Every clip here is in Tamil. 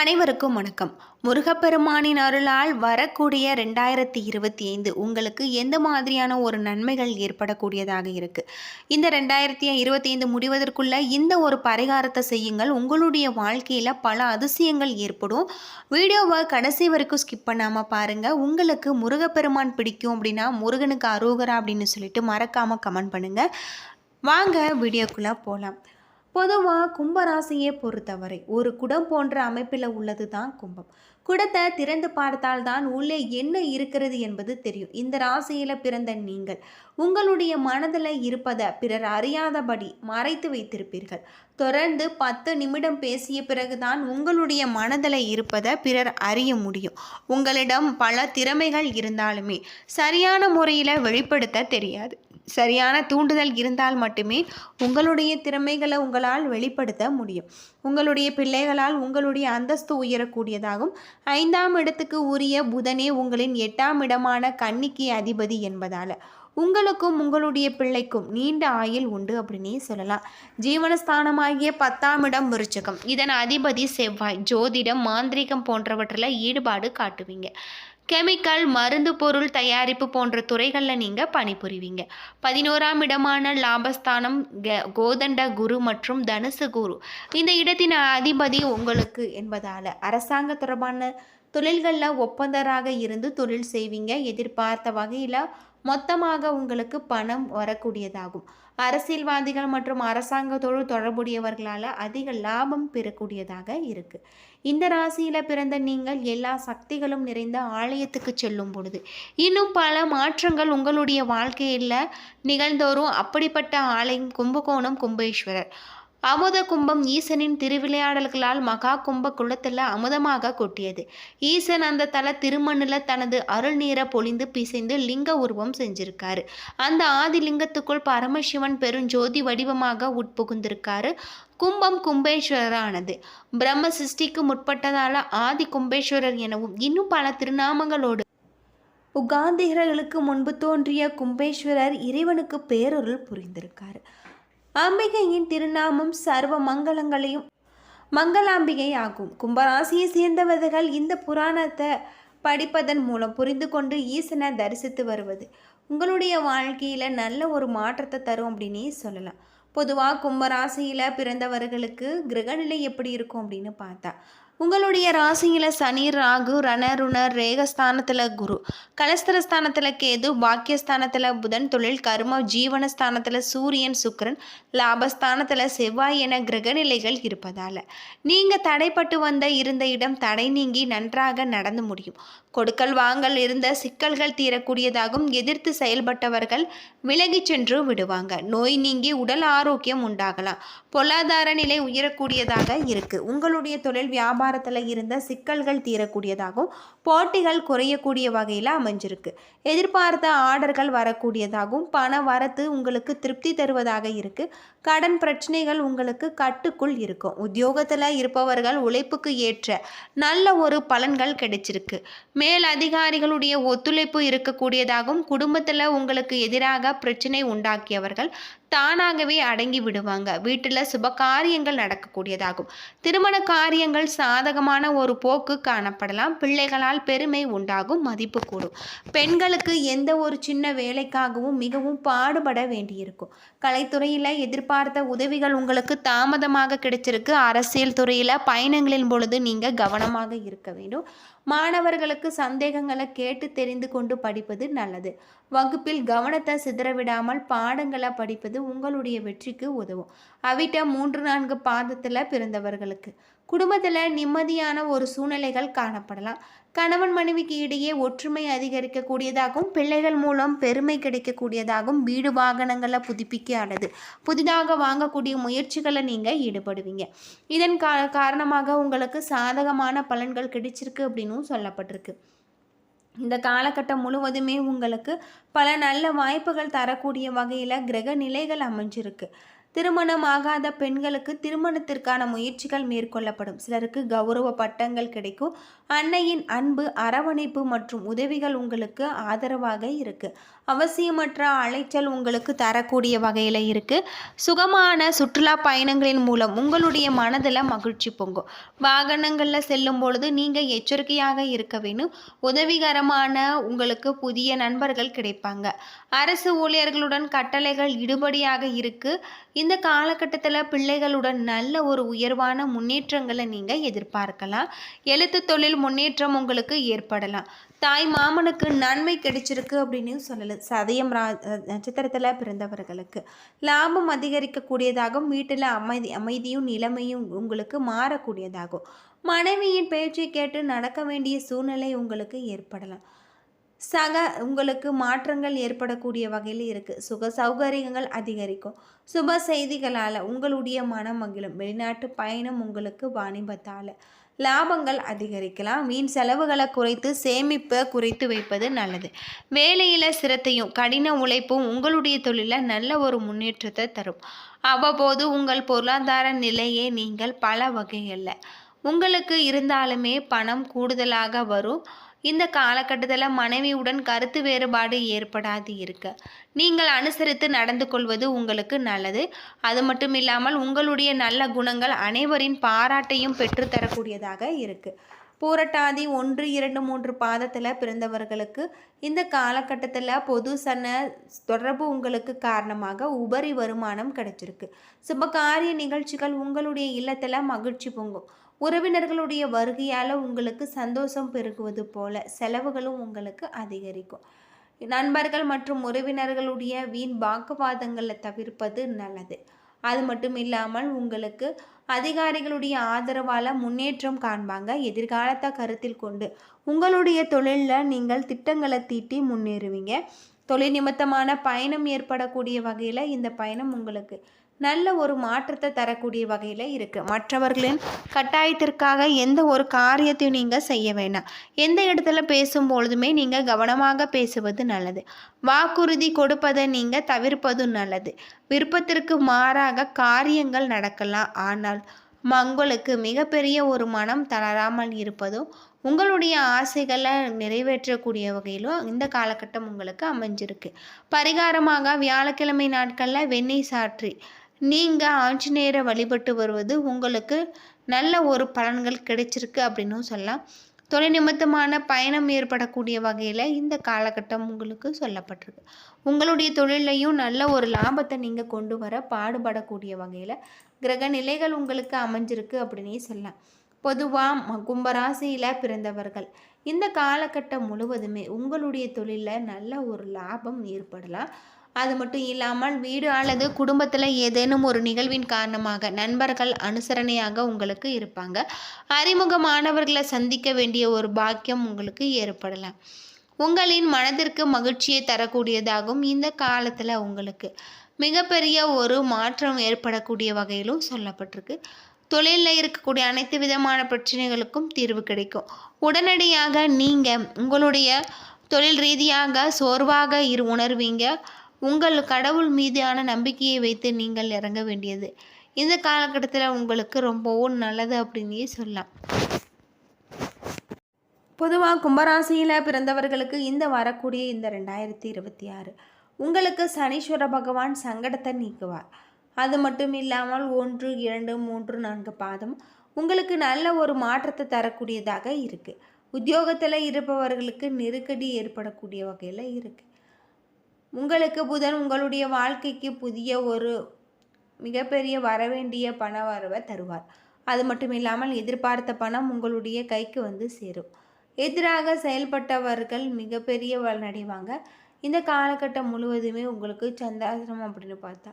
அனைவருக்கும் வணக்கம். முருகப்பெருமானின் அருளால் வரக்கூடிய ரெண்டாயிரத்தி இருபத்தி ஐந்து உங்களுக்கு எந்த மாதிரியான ஒரு நன்மைகள் ஏற்படக்கூடியதாக இருக்குது இந்த ரெண்டாயிரத்தி இருபத்தி ஐந்து முடிவதற்குள்ளே இந்த ஒரு பரிகாரத்தை செய்யுங்கள். உங்களுடைய வாழ்க்கையில் பல அதிசயங்கள் ஏற்படும். வீடியோவை கடைசி வரைக்கும் ஸ்கிப் பண்ணாமல் பாருங்கள் உங்களுக்கு முருகப்பெருமான் பிடிக்கும் அப்படின்னா முருகனுக்கு அரோகரா அப்படின்னு சொல்லிட்டு மறக்காமல் கமெண்ட் பண்ணுங்கள் வாங்க வீடியோக்குள்ளே போகலாம் பொதுவாக கும்பராசியை பொறுத்தவரை ஒரு குடம் போன்ற அமைப்பில் உள்ளது தான் கும்பம். குடத்தை திறந்து பார்த்தால் தான் உள்ளே என்ன இருக்கிறது என்பது தெரியும். இந்த ராசியில் பிறந்த நீங்கள் உங்களுடைய மனதில் இருப்பதை பிறர் அறியாதபடி மறைத்து வைத்திருப்பீர்கள். தொடர்ந்து பத்து நிமிடம் பேசிய பிறகுதான் உங்களுடைய மனதில் இருப்பதை பிறர் அறிய முடியும். உங்களிடம் பல திறமைகள் இருந்தாலுமே சரியான முறையில் வெளிப்படுத்த தெரியாது. சரியான தூண்டுதல் இருந்தால் மட்டுமே உங்களுடைய திறமைகளை உங்களால் வெளிப்படுத்த முடியும். உங்களுடைய பிள்ளைகளால் உங்களுடைய அந்தஸ்து உயரக்கூடியதாகும். ஐந்தாம் இடத்துக்கு உரிய புதனே உங்களின் எட்டாம் இடமான கன்னிக்கு அதிபதி என்பதால். உங்களுக்கும் உங்களுடைய பிள்ளைக்கும் நீண்ட ஆயுள் உண்டு அப்படின்னே சொல்லலாம். ஜீவனஸ்தானமாகிய பத்தாம் இடம் விருச்சகம். இதன் அதிபதி செவ்வாய். ஜோதிடம் மாந்திரிகம் போன்றவற்றில் ஈடுபாடு காட்டுவீங்க. கெமிக்கல் மருந்து பொருள் தயாரிப்பு போன்ற துறைகளில் நீங்கள் பணிபுரிவீங்க. பதினோராம் இடமான லாபஸ்தானம் கோதண்ட குரு மற்றும் தனுசு குரு. இந்த இடத்தின் அதிபதி உங்களுக்கு என்பதால் அரசாங்க தொடர்பான தொழில்களில் ஒப்பந்தராக இருந்து தொழில் செய்வீங்க. எதிர்பார்த்த வகையில் மொத்தமாக உங்களுக்கு பணம் வரக்கூடியதாகும். அரசியல்வாதிகள் மற்றும் அரசாங்கத்தோடு தொடர்புடையவர்களால் அதிக லாபம் பெறக்கூடியதாக இருக்குது இந்த ராசியில் பிறந்த நீங்கள் எல்லா சக்திகளும் நிறைந்த ஆலயத்துக்கு செல்லும் பொழுது இன்னும் பல மாற்றங்கள் உங்களுடைய வாழ்க்கையில் நிகழ்ந்தோறும் அப்படிப்பட்ட ஆலயம் கும்பகோணம் கும்பேஸ்வரர். அமுத கும்பம் ஈசனின் திருவிளையாடல்களால் மகா கும்ப குளத்தில் அமுதமாக கொட்டியது. ஈசன் அந்த தல திருமண்ணில் தனது அருள் நீரை பொழிந்து பிசைந்து லிங்க உருவம் செஞ்சிருக்காரு. அந்த ஆதி லிங்கத்துக்குள் பரமசிவன் பெருஞ்சோதி வடிவமாக உட்புகுந்திருக்காரு. கும்பம் கும்பேஸ்வரரானது. பிரம்ம சிருஷ்டிக்கு முற்பட்டதால ஆதி கும்பேஸ்வரர் எனவும் இன்னும் பல திருநாமங்களோடு உகாந்திகர்களுக்கு முன்பு தோன்றிய கும்பேஸ்வரர் இறைவனுக்கு பேரருள் புரிந்திருக்கார். அம்பிகையின் திருநாமம் சர்வ மங்களங்களையும் மங்களாம்பிகை ஆகும். கும்பராசியை சேர்ந்தவர்கள் இந்த புராணத்தை படிப்பதன் மூலம் புரிந்து கொண்டு ஈசனை தரிசித்து வருவது உங்களுடைய வாழ்க்கையில் நல்ல ஒரு மாற்றத்தை தரும் அப்படின்னே சொல்லலாம். பொதுவாக கும்பராசியில் பிறந்தவர்களுக்கு கிரகநிலை எப்படி இருக்கும் அப்படின்னு பார்த்தா உங்களுடைய ராசியில் சனி ராகு ரணருணர் ரேகஸ்தானத்தில் குரு. கலஸ்தரஸ்தானத்தில் கேது பாக்கியஸ்தானத்தில் புதன் தொழில் கர்ம ஜீவனஸ்தானத்தில் சூரியன் சுக்கரன் லாபஸ்தானத்தில் செவ்வாய் என கிரகநிலைகள் இருப்பதால். நீங்கள் தடைப்பட்டு வந்த இருந்த இடம் தடை நீங்கி நன்றாக நடந்து முடியும். கொடுக்கல் வாங்கல் இருந்த சிக்கல்கள் தீரக்கூடியதாகவும் எதிர்த்து செயல்பட்டவர்கள் விலகிச் சென்று விடுவாங்க. நோய் நீங்கி உடல் ஆரோக்கியம் உண்டாகலாம். பொருளாதார நிலை உயரக்கூடியதாக இருக்குது உங்களுடைய தொழில் வியாபாரத்தில் இருந்த சிக்கல்கள் தீரக்கூடியதாகவும் போட்டிகள் குறையக்கூடிய வகையில் அமைஞ்சிருக்கு. எதிர்பார்த்த ஆர்டர்கள் வரக்கூடியதாகவும் பண வரத்து உங்களுக்கு திருப்தி தருவதாக இருக்குது கடன் பிரச்சனைகள் உங்களுக்கு கட்டுக்குள் இருக்கும். உத்தியோகத்தில் இருப்பவர்கள் உழைப்புக்கு ஏற்ற நல்ல ஒரு பலன்கள் கிடைச்சிருக்கு. மேல் அதிகாரிகளுடைய ஒத்துழைப்பு இருக்கக்கூடியதாகவும் குடும்பத்தில் உங்களுக்கு எதிராக பிரச்சனை உண்டாக்கியவர்கள் தானாகவே அடங்கி விடுவாங்க. வீட்டில் சுப காரியங்கள் நடக்கக்கூடியதாகும். திருமண காரியங்கள் சாதகமான ஒரு போக்கு காணப்படலாம். பிள்ளைகளால் பெருமை உண்டாகும் மதிப்பு கூடும். பெண்களுக்கு எந்த ஒரு சின்ன வேலைக்காகவும் மிகவும் பாடுபட வேண்டியிருக்கும். கலைத்துறையில் எதிர்பார்த்த உதவிகள் உங்களுக்கு தாமதமாக கிடைச்சிருக்கு. அரசியல் துறையில் பயணங்களின் பொழுது நீங்கள் கவனமாக இருக்க வேண்டும். மாணவர்களுக்கு சந்தேகங்களை கேட்டு தெரிந்து கொண்டு படிப்பது நல்லது. வகுப்பில் கவனத்தை சிதறவிடாமல் பாடங்களை படிப்பது உங்களுடைய வெற்றிக்கு உதவும். அவிட்ட மூன்று நான்கு பாதத்தில் பிறந்தவர்களுக்கு. குடும்பத்தில் நிம்மதியான ஒரு சூழ்நிலைகள் காணப்படலாம். கணவன் மனைவிக்கு இடையே ஒற்றுமை அதிகரிக்கக்கூடியதாகவும் பிள்ளைகள் மூலம் பெருமை கிடைக்கக்கூடியதாகவும் வீடு வாகனங்களை புதுப்பிக்க அல்லது புதிதாக வாங்கக்கூடிய முயற்சிகளை நீங்கள் ஈடுபடுவீங்க. இதன் கா காரணமாக உங்களுக்கு சாதகமான பலன்கள் கிடைச்சிருக்கு அப்படின்னும் சொல்லப்பட்டிருக்கு. இந்த காலகட்டம் முழுவதுமே உங்களுக்கு பல நல்ல வாய்ப்புகள் தரக்கூடிய வகையில் கிரக நிலைகள் அமைஞ்சிருக்கு. திருமணம் ஆகாத பெண்களுக்கு திருமணத்திற்கான முயற்சிகள் மேற்கொள்ளப்படும். சிலருக்கு கௌரவ பட்டங்கள் கிடைக்கும். அன்னையின் அன்பு அரவணைப்பு மற்றும் உதவிகள் உங்களுக்கு ஆதரவாக இருக்கு. அவசியமற்ற அலைச்சல் உங்களுக்கு தரக்கூடிய வகையில் இருக்குது சுகமான சுற்றுலா பயணங்களின் மூலம் உங்களுடைய மனதில் மகிழ்ச்சி பொங்கும். வாகனங்களில் செல்லும் பொழுது நீங்கள் எச்சரிக்கையாக இருக்க வேணும் உதவிகரமான உங்களுக்கு புதிய நண்பர்கள் கிடைப்பாங்க. அரசு ஊழியர்களுடன் கட்டளைகள் இடுபடியாக இருக்குது இந்த காலகட்டத்தில் பிள்ளைகளுடன் நல்ல ஒரு உயர்வான முன்னேற்றங்களை நீங்கள் எதிர்பார்க்கலாம். எழுத்து தொழில் முன்னேற்றம் உங்களுக்கு ஏற்படலாம். தாய் மாமனுக்கு நன்மை கிடைச்சிருக்கு அப்படின்னு சொல்லலாம் சதயம் ரா நட்சத்திரத்தில் பிறந்தவர்களுக்கு லாபம் அதிகரிக்கக்கூடியதாகவும் வீட்டில் அமைதி அமைதியும் நிலைமையும் உங்களுக்கு மாறக்கூடியதாகும். மனைவியின் பேச்சை கேட்டு நடக்க வேண்டிய சூழ்நிலை உங்களுக்கு ஏற்படலாம். சக உங்களுக்கு மாற்றங்கள் ஏற்படக்கூடிய வகையில் இருக்குது சுக சௌகரியங்கள் அதிகரிக்கும். சுப செய்திகளால் உங்களுடைய மனம் மகிழும் வெளிநாட்டு பயணம் உங்களுக்கு வாணிபத்தால். லாபங்கள் அதிகரிக்கலாம். வீண் செலவுகளை குறைத்து சேமிப்பை குறைத்து வைப்பது நல்லது. வேலையில் சிரத்தையும் கடின உழைப்பும் உங்களுடைய தொழிலில் நல்ல ஒரு முன்னேற்றத்தை தரும். அவ்வப்போது உங்கள் பொருளாதார நிலையை நீங்கள் பல வகைகளில். உங்களுக்கு இருந்தாலுமே பணம் கூடுதலாக வரும். இந்த காலகட்டத்தில் மனைவியுடன் கருத்து வேறுபாடு ஏற்படாது இருக்க. நீங்கள் அனுசரித்து நடந்து கொள்வது உங்களுக்கு நல்லது. அது மட்டும் இல்லாமல் உங்களுடைய நல்ல குணங்கள் அனைவரின் பாராட்டையும் பெற்றுத்தரக்கூடியதாக இருக்குது பூரட்டாதி ஒன்று இரண்டு மூன்று பாதத்தில் பிறந்தவர்களுக்கு இந்த காலகட்டத்தில் பொது சன தொடர்பு உங்களுக்கு காரணமாக உபரி வருமானம் கிடைச்சிருக்கு. சுபகாரிய நிகழ்ச்சிகள் உங்களுடைய இல்லத்தில் மகிழ்ச்சி பொங்கும். உறவினர்களுடைய வருகையால் உங்களுக்கு சந்தோஷம் பெருகுவது போல செலவுகளும் உங்களுக்கு அதிகரிக்கும். நண்பர்கள் மற்றும் உறவினர்களுடைய வீண் வாக்குவாதங்களை தவிர்ப்பது நல்லது. அது மட்டும் இல்லாமல் உங்களுக்கு அதிகாரிகளுடைய ஆதரவால் முன்னேற்றம் காண்பாங்க. எதிர்காலத்தை கருத்தில் கொண்டு உங்களுடைய தொழிலில் நீங்கள் திட்டங்களை தீட்டி முன்னேறுவீங்க. தொழில் நிமித்தமான பயணம் ஏற்படக்கூடிய வகையில் இந்த பயணம் உங்களுக்கு நல்ல ஒரு மாற்றத்தை தரக்கூடிய வகையில் இருக்குது மற்றவர்களின் கட்டாயத்திற்காக எந்த ஒரு காரியத்தையும் நீங்கள் செய்ய வேண்டாம். எந்த இடத்துல பேசும்பொழுதுமே நீங்கள் கவனமாக பேசுவது நல்லது. வாக்குறுதி கொடுப்பதை நீங்கள் தவிர்ப்பதும் நல்லது. விருப்பத்திற்கு மாறாக காரியங்கள் நடக்கலாம். ஆனால் உங்களுக்கு மிகப்பெரிய ஒரு மனம் தளராமல் இருப்பதும் உங்களுடைய ஆசைகளை நிறைவேற்றக்கூடிய வகையிலும் இந்த காலகட்டம் உங்களுக்கு அமைஞ்சிருக்கு. பரிகாரமாக வியாழக்கிழமை நாட்களில் வெண்ணெய் சாற்றி நீங்கள் ஆஞ்சநேயரை வழிபட்டு வருவது உங்களுக்கு நல்ல ஒரு பலன்கள் கிடைச்சிருக்கு அப்படின்னும் சொல்லலாம். தொழில் நிமித்தமான பயணம் ஏற்படக்கூடிய வகையில் இந்த காலகட்டம் உங்களுக்கு சொல்லப்பட்டிருக்கு. உங்களுடைய தொழிலையும் நல்ல ஒரு லாபத்தை நீங்கள் கொண்டு வர பாடுபடக்கூடிய வகையில் கிரக நிலைகள் உங்களுக்கு அமைஞ்சிருக்கு அப்படின்னே சொல்லலாம். பொதுவாக கும்பராசியில் பிறந்தவர்கள். இந்த காலகட்டம் முழுவதுமே உங்களுடைய தொழிலில் நல்ல ஒரு லாபம் ஏற்படலாம். அது மட்டும் இல்லாமல் வீடு அல்லது குடும்பத்தில் ஏதேனும் ஒரு நிகழ்வின் காரணமாக நண்பர்கள் அனுசரணையாக உங்களுக்கு இருப்பாங்க. அறிமுகமானவர்களை சந்திக்க வேண்டிய ஒரு பாக்கியம் உங்களுக்கு ஏற்படலாம். உங்களின் மனதிற்கு மகிழ்ச்சியை தரக்கூடியதாகவும் இந்த காலத்தில் உங்களுக்கு. மிகப்பெரிய ஒரு மாற்றம் ஏற்படக்கூடிய வகையிலும் சொல்லப்பட்டிருக்கு. தொழிலில் இருக்கக்கூடிய அனைத்து விதமான பிரச்சனைகளுக்கும் தீர்வு கிடைக்கும். உடனடியாக நீங்கள் உங்களுடைய தொழில் ரீதியாக சோர்வாக இரு உணர்வீங்க. உங்கள் கடவுள் மீதான நம்பிக்கையை வைத்து நீங்கள் இறங்க வேண்டியது. இந்த காலகட்டத்தில் உங்களுக்கு ரொம்பவும் நல்லது அப்படின்னே சொல்லலாம். பொதுவாக கும்பராசியில் பிறந்தவர்களுக்கு இந்த வரக்கூடிய இந்த ரெண்டாயிரத்தி இருபத்தி ஆறு. உங்களுக்கு சனீஸ்வர பகவான் சங்கடத்தை நீக்குவார். அது மட்டும் இல்லாமல் ஒன்று இரண்டு மூன்று நான்கு பாதம் உங்களுக்கு நல்ல ஒரு மாற்றத்தை தரக்கூடியதாக இருக்குது உத்தியோகத்தில் இருப்பவர்களுக்கு நெருக்கடி ஏற்படக்கூடிய வகையில் இருக்குது உங்களுக்கு புதன் உங்களுடைய வாழ்க்கைக்கு புதிய ஒரு மிகப்பெரிய வரவேண்டிய பண வரவை தருவார். அது மட்டும் இல்லாமல் எதிர்பார்த்த பணம் உங்களுடைய கைக்கு வந்து சேரும். எதிராக செயல்பட்டவர்கள் மிகப்பெரிய நடைவாங்க இந்த காலகட்டம் முழுவதுமே உங்களுக்கு சந்தாசனம் அப்படின்னு பார்த்தா.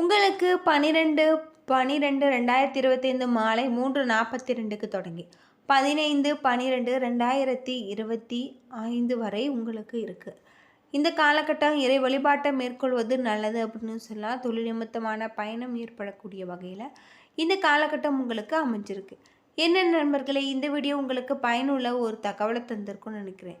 உங்களுக்கு பன்னிரெண்டு பன்னிரெண்டு ரெண்டாயிரத்தி இருபத்தைந்து மாலை மூன்று நாற்பத்தி ரெண்டுக்கு தொடங்கி பதினைந்து பன்னிரெண்டு ரெண்டாயிரத்தி இருபத்தி ஐந்து வரை உங்களுக்கு இருக்குது இந்த காலகட்டம் இறை வழிபாட்டை மேற்கொள்வது நல்லது அப்படின்னு சொல்லலாம் தொழில் நிமித்தமான பயணம் ஏற்படக்கூடிய வகையில் இந்த காலகட்டம் உங்களுக்கு அமைஞ்சிருக்கு. என்ன நண்பர்களே இந்த வீடியோ உங்களுக்கு பயனுள்ள ஒரு தகவலை தந்திருக்கும்னு நினைக்கிறேன்.